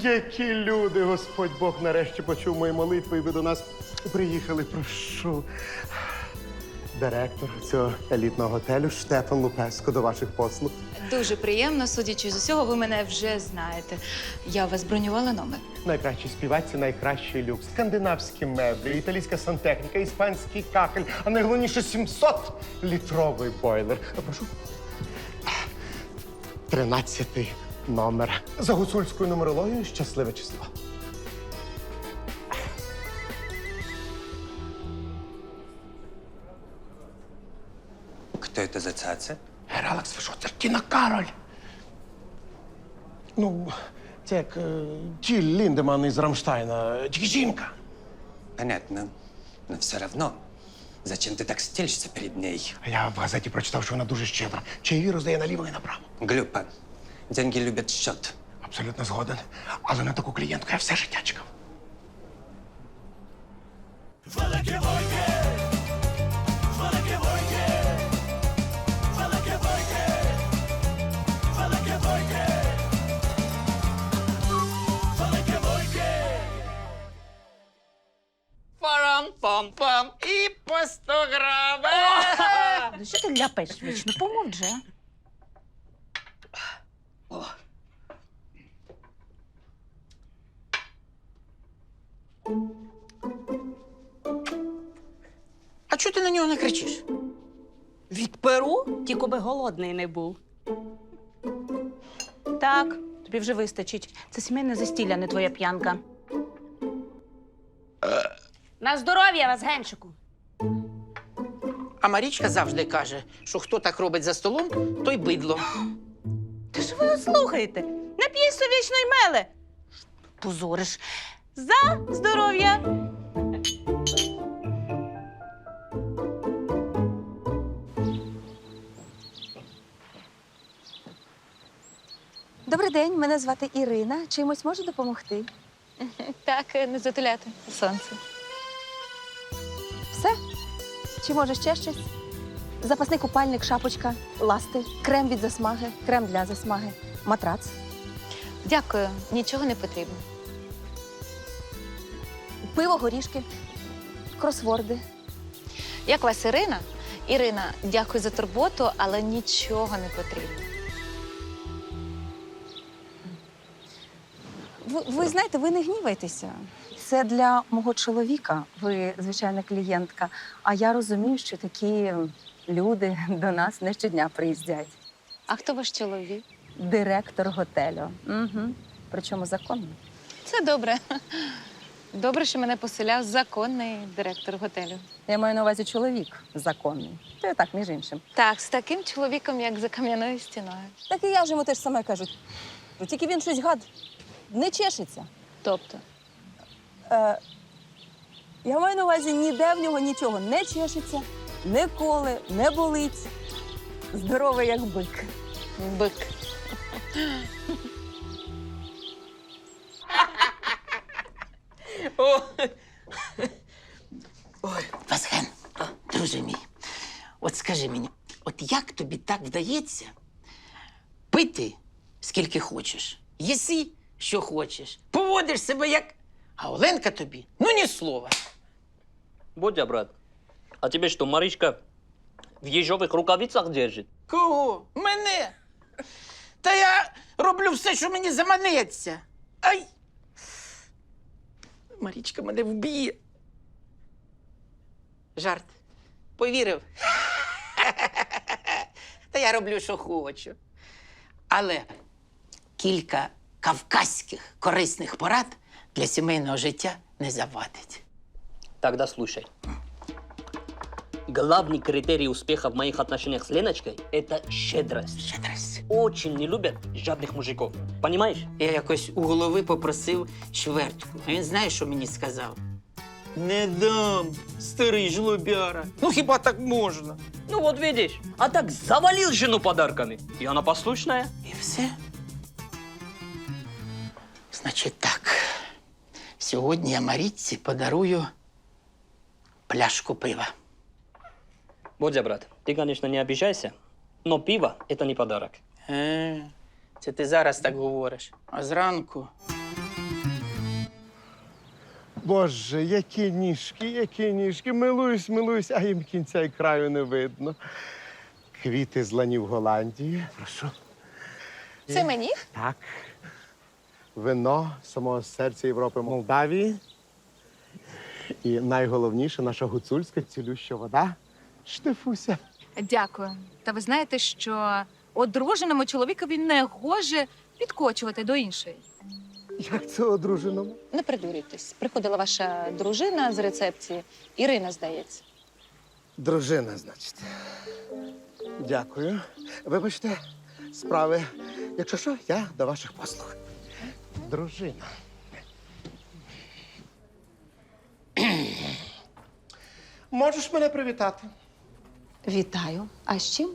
Які люди, Господь Бог нарешті почув мої молитви, і ви до нас приїхали. Прошу. Директор цього елітного готелю Штефан Лупеско до ваших послуг. Дуже приємно, судячи з усього, ви мене вже знаєте. Я у вас бронювала номер. Найкращий співець і найкращий люкс. Скандинавські меблі, італійська сантехніка, іспанський кахель, а найголовніше 700-літровий бойлер. Прошу. Тринадцятий номер. За гуцульською нумерологією щасливе число. Кто это за цаца? Гералакс, ви що, це Тіна Кароль. Ну, це як е, Тіл Ліндеман із Рамштайна, тільки жінка. Понятно. Но все равно. Зачем ты так стелишься перед ней? А я в газеті прочитав, що вона дуже щедра. Чаєві роздає наліво і направо. Глупо. Деньги любят счет. Абсолютно згоден. Але на таку клієнтку я все життя чекав. Парам-пам-пам і по 100 грам. Ну що ти ляпаєш вічно? Помовч же. А чого ти на нього не кричиш? Від перу тільки би голодний не був. Так, тобі вже вистачить. Це сімейне застілля, не твоя п'янка. На здоров'я вас, генчику. А Марічка завжди каже, що хто так робить за столом, той бидло. Та ж ви його слухаєте? Нап'єшся вічної меле. Позориш. За здоров'я. Добрий день, мене звати Ірина. Чимось можу допомогти? Так, е, не затуляти сонце. Все? Чи може ще щось? Запасний купальник, шапочка, ласти, крем від засмаги, крем для засмаги, матрац. Дякую, нічого не потрібно. Пиво, горішки, кросворди. Як вас Ірина? Ірина, дякую за турботу, але нічого не потрібно. Ви, ви знаєте, ви не гнівайтеся. Це для мого чоловіка. Ви звичайна клієнтка. А я розумію, що такі люди до нас не щодня приїздять. А хто ваш чоловік? Директор готелю. Угу. Причому законно. Це добре. Добре, що мене поселяв законний директор готелю. Я маю на увазі чоловік законний. Це так, між іншим. Так, з таким чоловіком, як за кам'яною стіною. Так і я ж йому теж саме кажу. Ну, Тільки він щось гад не чешеться. Тобто, Е, я маю на увазі, ніде в нього нічого не чешеться, не коле, не болить. Здоровий, як бик. бик. Ой, Васген, друже мій, от скажи мені, от як тобі так вдається пити скільки хочеш, їси, що хочеш, поводиш себе як. А Оленка тобі, ну ні слова. Бодя, брат, а тебе что, Маричка в ежовых рукавицах держит? Кого? Мене? Та я роблю все, що мені заманеться. Ай! Марічка мене вб'є. Жарт. Повірив. Та я роблю, що хочу. Але кілька кавказьких корисних порад для сімейного життя не завадить. Тогда слушай. Главный критерий успеха в моих отношениях с Леночкой – это щедрость. Щедрость. Очень не любят жадных мужиков. Понимаешь? Я якось у голови попросив чвертку. А він знає, що мені сказав? Не дам, старий жлобяра. Ну хіба так можна? Ну вот видишь, а так завалил жену подарками. И она послушная. І все. Значить так. Сьогодні я Марічці подарую пляшку пива. Бодя, брат, ты, конечно, не обижайся, но пиво – это не подарок. Е, це ти зараз так говориш. А зранку Боже, які ніжки, які ніжки. Милуюсь, милуюсь, а їм кінця і краю не видно. Квіти з ланів Голландії. Прошу. Це мені? Так. Вино самого серця Європи Молдавії. І найголовніше наша гуцульська цілюща вода. Штефуся. Дякую. Та ви знаєте, що одруженому чоловікові не гоже підкочувати до іншої. Як це одруженому? Не придурюйтесь. Приходила ваша дружина з рецепції. Ірина, здається. Дружина, значить. Дякую. Вибачте, справи. Якщо що, я до ваших послуг. Дружина. Можеш мене привітати? Вітаю. А з чим?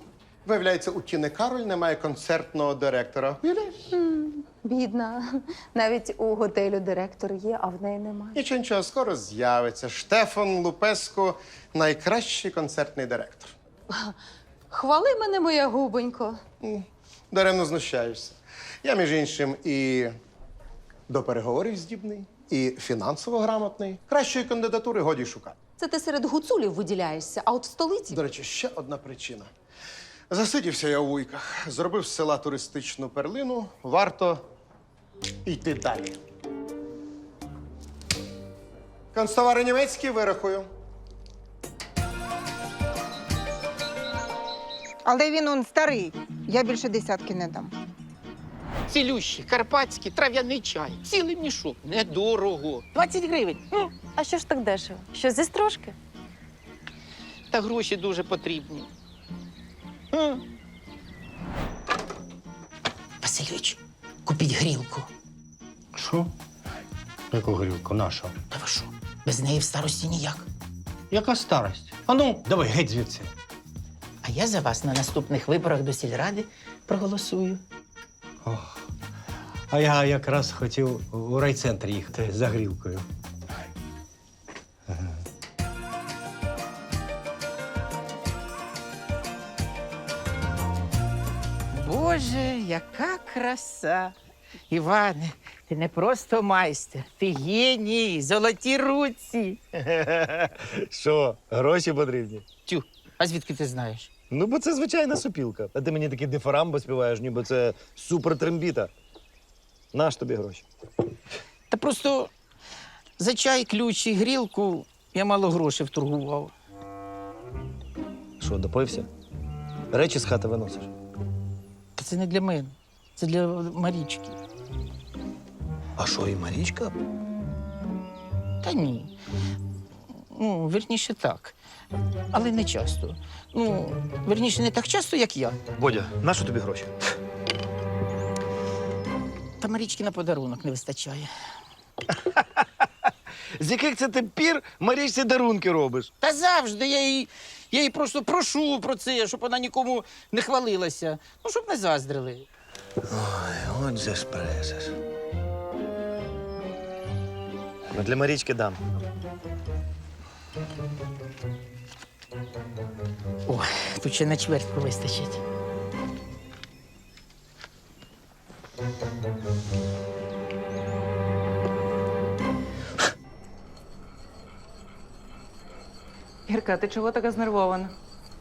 Виявляється, у Тіни Кароль немає концертного директора. Уявляєш? Бідна. Навіть у готелю директор є, а в неї немає. Нічого, нічого, скоро з'явиться. Штефан Лупеско найкращий концертний директор. Хвали мене, моя губонько. Даремно знущаєшся. Я, між іншим, і до переговорів здібний, і фінансово грамотний. Кращої кандидатури годі шукати. Це ти серед гуцулів виділяєшся, а от в столиці. До речі, ще одна причина. Засидівся я у вуйках, зробив з села туристичну перлину. Варто йти далі. Констовари німецькі вирахую. Але він он старий. Я більше десятки не дам. Цілющий, карпатський, трав'яний чай. Цілий мішок. Недорого. 20 гривень. А що ж так дешево? Що зі стружки? та гроші дуже потрібні. М. Васильович, купіть грілку. Що? Яку горілку? Нашу? Та ви що? Без неї в старості ніяк. Яка старость? А ну, давай геть звідси. А я за вас на наступних виборах до сільради проголосую. Ох. А я якраз хотів у райцентр їхати за грілкою. Боже, яка краса! Іване, ти не просто майстер, ти геній, золоті руці. Що, гроші потрібні? Тю, а звідки ти знаєш? Ну, бо це звичайна сопілка. А ти мені такі дифарамби співаєш, ніби це супертрембіта. Наш тобі гроші. Та просто за чай, ключ і грілку я мало грошей вторгував. Що, допився? Речі з хати виносиш. Та це не для мене, це для Марічки. А що, і Марічка? Та ні. Ну, верніше так. Але не часто. Ну, верніше, не так часто, як я. Бодя, на що тобі гроші? Та Марічки на подарунок не вистачає. З яких це ти пір Марічці дарунки робиш? Та завжди я її, я її просто прошу про це, щоб вона нікому не хвалилася. Ну, щоб не заздрили. Ой, от же ж. Ну, для Марічки дам. О, тут ще на чвертку вистачить. Гірка, ти чого така знервована?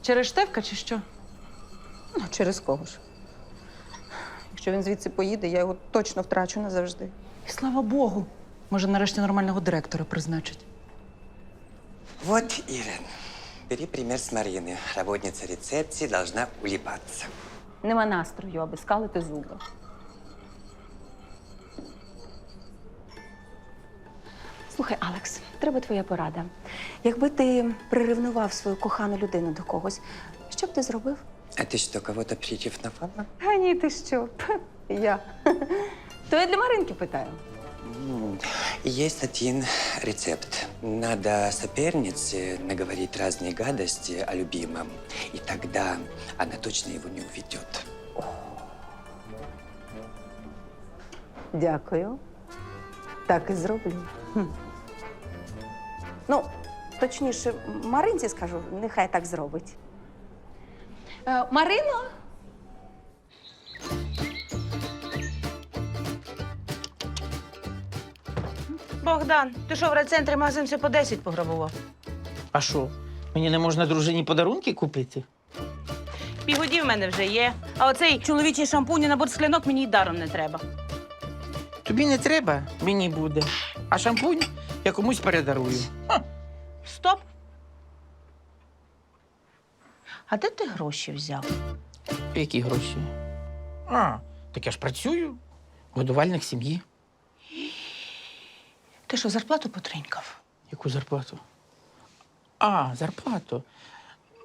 Через Штефка чи що? Ну, через кого ж? Якщо він звідси поїде, я його точно втрачу назавжди. І слава Богу. Може, нарешті нормального директора призначить. Вот, Ирен, бери пример с Марины. Работница рецепции должна улыбаться. Нема настрою, аби скалити зуби. Слухай, Алекс, треба твоя порада. Якби ти приревнував свою кохану людину до когось, що б ти зробив? А ты что, кого-то приревновала? А ні, ти що? Я. То я для Маринки питаю. Есть один рецепт. Надо сопернице наговорить разные гадости о любимом, и тогда она точно его не уведет. Дякую. Так і зроблю. Ну, точніше, Маринці скажу, нехай так зробить. Е, Марино? Богдан, ти що в райцентрі магазин все по 10 пограбував? А що? Мені не можна дружині подарунки купити? Півгоді в мене вже є. А оцей чоловічий шампунь і набор склянок мені й даром не треба. Тобі не треба, мені буде. А шампунь я комусь передарую. Стоп. А де ти гроші взяв? Які гроші? А, так я ж працюю. Годувальник сім'ї. Ти що, зарплату потринькав? Яку зарплату? А, зарплату.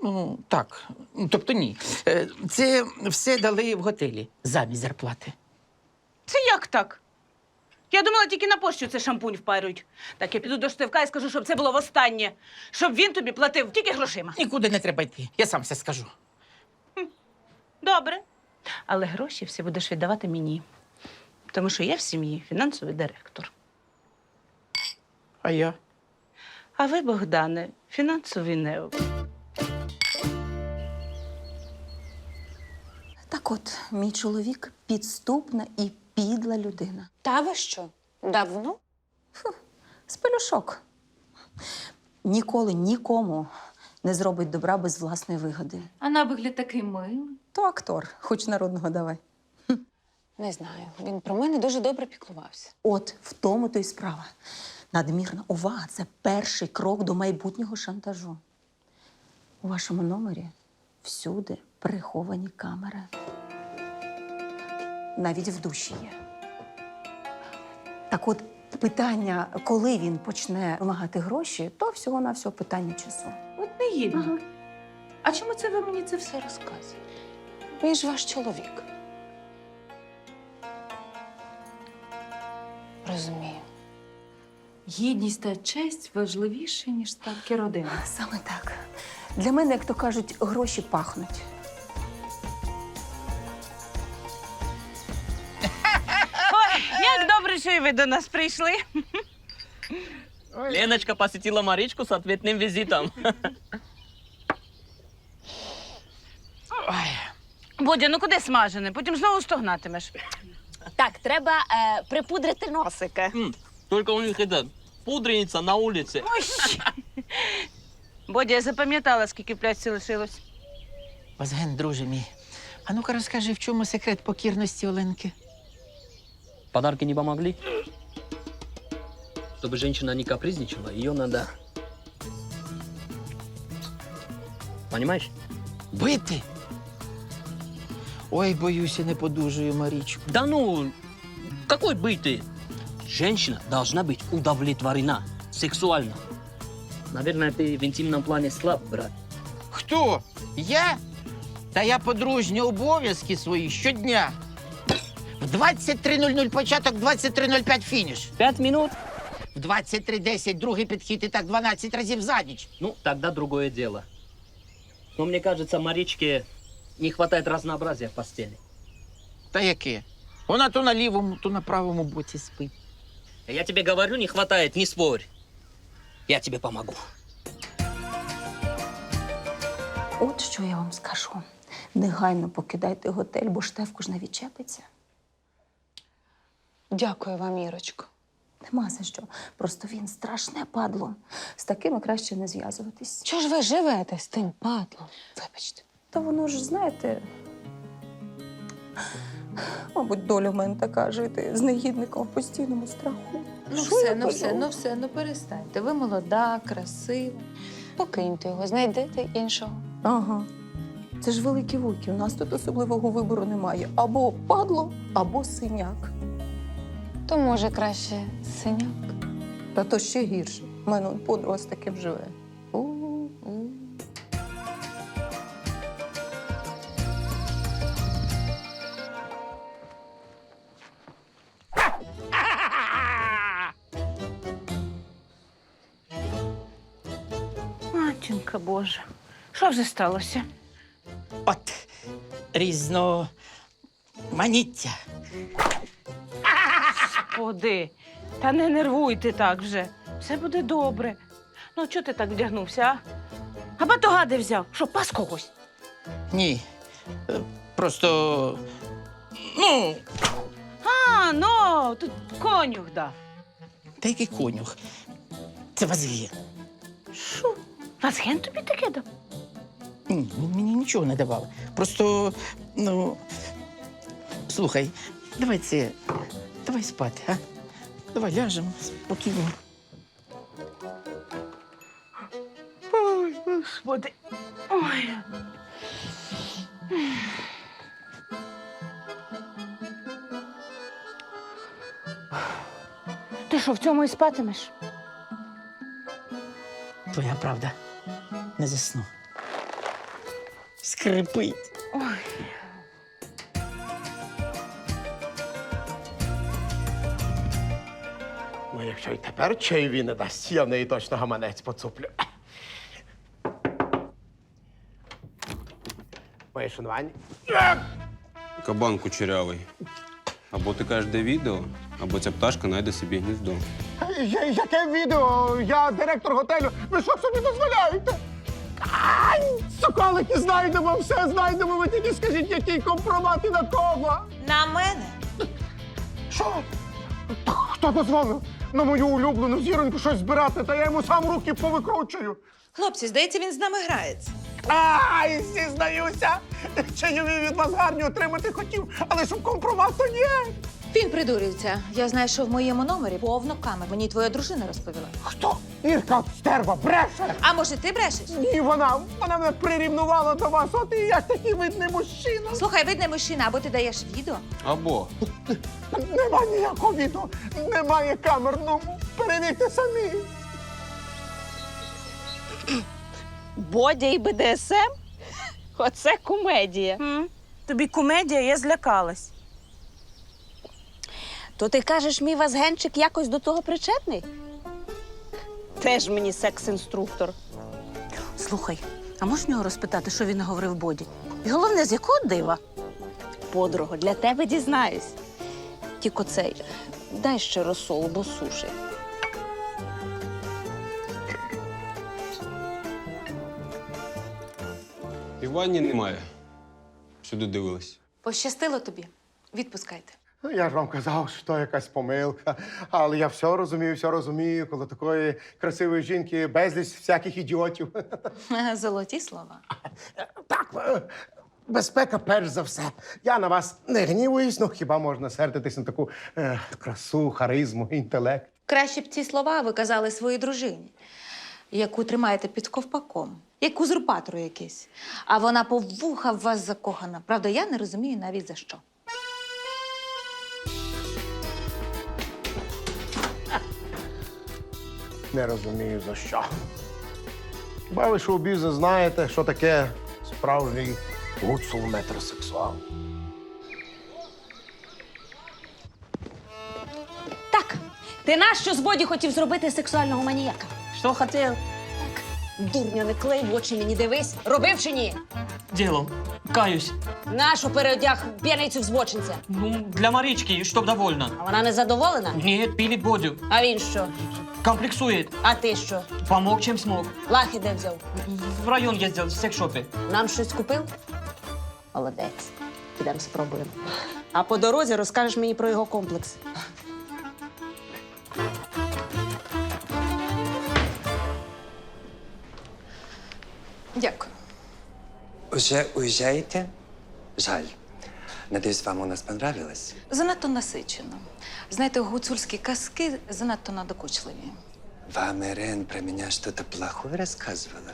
Ну, так. Ну, Тобто ні. Е, Це все дали в готелі замість зарплати. Це як так? Я думала, тільки на пошту це шампунь впарюють. Так я піду до штивка і скажу, щоб це було востаннє. Щоб він тобі платив тільки грошима. Нікуди не треба йти. Я сам все скажу. Добре. Але гроші всі будеш віддавати мені. Тому що я в сім'ї фінансовий директор. А я? А ви, Богдане, фінансовий нео. Так от, мій чоловік підступна і підла людина. Та ви що? Давно? З пелюшок. Ніколи нікому не зробить добра без власної вигоди. А на вигляд такий милий. То актор, хоч народного давай. Не знаю. Він про мене дуже добре піклувався. От в тому то й справа. Надмірна увага це перший крок до майбутнього шантажу. У вашому номері всюди приховані камери. Навіть в душі є. Так от, питання, коли він почне вимагати гроші, то всього-навсього питання часу. От негідник. А чому це ви мені це все розказуєте? Він ж ваш чоловік. Розумію. Гідність та честь важливіші, ніж статки родини. Саме так. Для мене, як то кажуть, гроші пахнуть. Добре, що і ви до нас прийшли. Леночка посетила Маричку с ответным визитом. Бодя, ну куди смажене? Потім знову стогнатимеш. Так, треба е, припудрити носика. М, Только у них это пудреница на улице. Ой. Бодя, я запам'ятала, скільки плясці лишилось. Вазген, друже мій. А ну-ка розкажи, в чому секрет покірності Оленки? Подарки не помогли? Чтобы женщина не капризничала, ее надо... Понимаешь? Бити? Ой, боюся, не подужую Марічку. Да ну, какой быть ты? Женщина должна быть удовлетворена сексуально. Наверное, ты в интимном плане слаб, брат. Хто? Я? Та я подружні обов'язки свої щодня. в 23.00 початок, 23.05 фініш. Пять минут? В 23.10 другий підхід і так 12 разів за ніч. Ну, тогда другое дело. Но мне кажется, Маричке не хватает разнообразия в постели. Та яке? Вона то на лівому, то на правому боці спить. Я тебе говорю, не хватает, не спорь. Я тебе помогу. От що я вам скажу. Негайно покидайте готель, бо штефку ж не відчепиться. Дякую вам, Ірочко. Нема за що. Просто він страшне падло. З такими краще не зв'язуватись. Чого ж ви живете з тим падлом? Вибачте. Та воно ж, знаєте. Мабуть, доля в мене така жити з негідником в постійному страху. Ну Що все, я ну все, кажу? ну все, ну перестаньте. Ви молода, красива. Покиньте його, знайдете іншого. Ага. Це ж великі вуки. У нас тут особливого вибору немає. Або падло, або синяк. То може краще синяк. Та то ще гірше. У мене он подруга з таким живе. Матінка Божа, що вже сталося? От різноманіття. Господи, та не нервуйте так вже. Все буде добре. Ну, чого ти так вдягнувся, а? А батога де взяв? Що, пас когось? Ні. е, Просто. Ну, А, ну, тут конюх дав. та який конюх. Це Вазген. Що? Вазген тобі таке дав? Ні, він мені нічого не давав. Просто, ну. Слухай, давай це. Давай спати, а? Давай ляжемо спокійно. Ой, господи. Ой. Ти що, в цьому і спатимеш? Твоя правда. Не засну. Скрипить. Якщо й тепер чайові не дасть, я в неї точно гаманець поцуплю. Моє шанування. Кабан кучерявий. Або ти кажеш, де відео, або ця пташка знайде собі гніздо. Я- Яке відео? Я директор готелю. Ви що собі дозволяєте? Ай, соколики, знайдемо, все знайдемо. Ви тільки скажіть, який компромат і на кого. На мене. Що? Та хто дозволив на мою улюблену зіроньку щось збирати, та я йому сам руки повикручую. Хлопці, здається, він з нами грається. Ай, зізнаюся! Чайові від вас гарні отримати хотів, але щоб компромату ні. Він придурюється. Я знаю, що в моєму номері повно камер. Мені твоя дружина розповіла. Хто? Ірка стерва, бреше! А може, ти брешеш? Ні, вона, вона мене прирівнувала до вас, от і я ж такий видний мужчина. Слухай, видний мужчина, або ти даєш відео. Або Нема ніякого відео, немає камер, ну перевірте самі. Бодя і БДСМ? Оце комедія. Тобі комедія, я злякалась. То ти кажеш, мій Вазгенчик якось до того причетний? Теж мені секс-інструктор. Слухай, а можеш нього розпитати, що він наговорив Боді? І головне, з якого дива? Подруго, для тебе дізнаюсь. Тільки цей, дай ще розсолу, бо суші. і в ванні немає. Сюди дивилась. Пощастило тобі. Відпускайте. Ну, Я ж вам казав, що то якась помилка. Але я все розумію, все розумію, коли такої красивої жінки безліч всяких ідіотів. Золоті слова. Так, е, безпека перш за все. Я на вас не гнівуюсь, ну хіба можна сердитись на таку е, красу, харизму, інтелект. Краще б ці слова ви казали своїй дружині, яку тримаєте під ковпаком, як узурпатору якийсь. А вона по вуха в вас закохана. Правда, я не розумію навіть за що. Не розумію за що. Хіба ви шоу-бізнес знаєте, що таке справжній гуцул метросексуал? Так, ти нащо з Боді хотів зробити сексуального маніяка? Що хотів? Дурня, не клей в очі мені дивись. Робив чи ні? Ділом. Каюсь. Нащо переодяг п'яницю в збочинця? Ну, для Марічки, щоб довольна. А вона не задоволена? Ні, пілить Бодю. А він що? Комплексує. А ти що? Помог, чим смог. Лахи де взяв? В район їздив, в секшопі. Нам щось купив? Молодець. Підемо спробуємо. А по дорозі розкажеш мені про його комплекс. Уже уезжаете? Жаль. Надеюсь, вам у нас понравилось. Занадто насичено. Знаєте, гуцульські казки занадто надокучливі. Вам Ирен про меня что-то плохое рассказывала?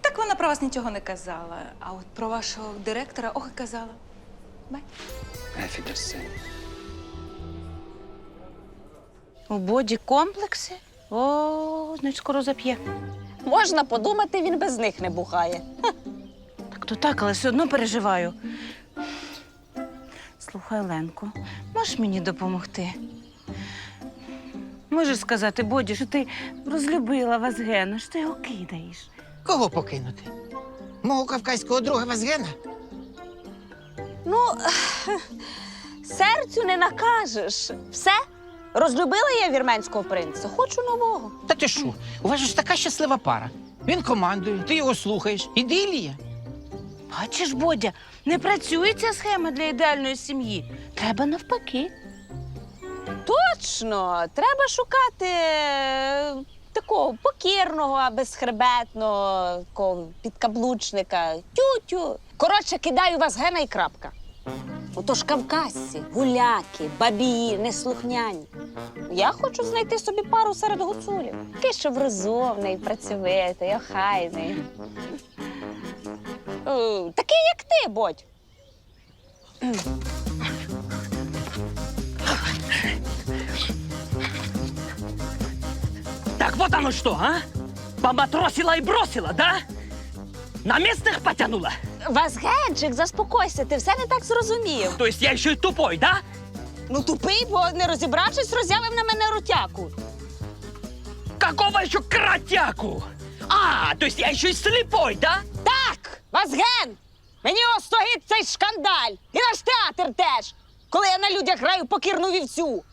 Так вона про вас нічого не казала. А от про вашого директора ох і казала. Бай. Афидерсен. У Боді комплекси? О, значить, скоро зап'є. Можна подумати, він без них не бухає. То так, але все одно переживаю. Слухай, Ленко, можеш мені допомогти? Можеш сказати Боді, що ти розлюбила Вазгена, що ти його кидаєш. Кого покинути? Мого кавказького друга Вазгена? Ну, серцю не накажеш. Все? Розлюбила я вірменського принца. Хочу нового. Та ти що? У вас ж така щаслива пара. Він командує, ти його слухаєш. Ідилія. Бачиш, Бодя, не працює ця схема для ідеальної сім'ї. Треба навпаки. Точно, треба шукати е, такого покірного, безхребетного, такого підкаблучника. Тю-тю. Коротше, кидаю вас гена і крапка. Отож кавказці, гуляки, бабії, неслухняні. Я хочу знайти собі пару серед гуцулів. Такий, щоб розумний, працьовитий, охайний. Е, Такий, як ти, бодь. Так вот оно что, а? Поматросила и бросила, да? На местных потянула? Вазгенчик, заспокойся, ти все не так зрозумів. То есть я еще и тупой, да? Ну тупий, бо не розібравшись, роззявив на мене рутяку. Какого еще кротяку? А, то есть я еще и слепой, да? Так, Вазген! Мені остогид цей шкандаль! І наш театр теж! Коли я на людях граю покірну вівцю.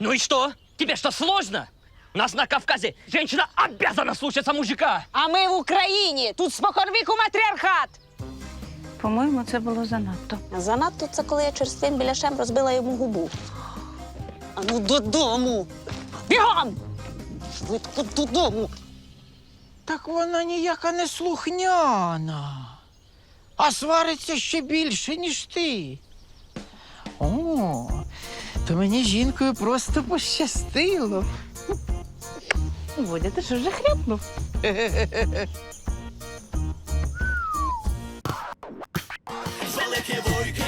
Ну и что? Тебе что, сложно? У нас на Кавказе женщина обязана слушаться мужика. А ми в Україні! Тут споконвіку матріархат! По-моєму, це було занадто. Занадто це коли я черствим біляшем розбила йому губу. А ну додому! Бігом! Швидко додому! Так вона ніяка не слухняна, а свариться ще більше, ніж ти. О, то мені жінкою просто пощастило. Водя, ти що вже хряпнув? Великі вуйки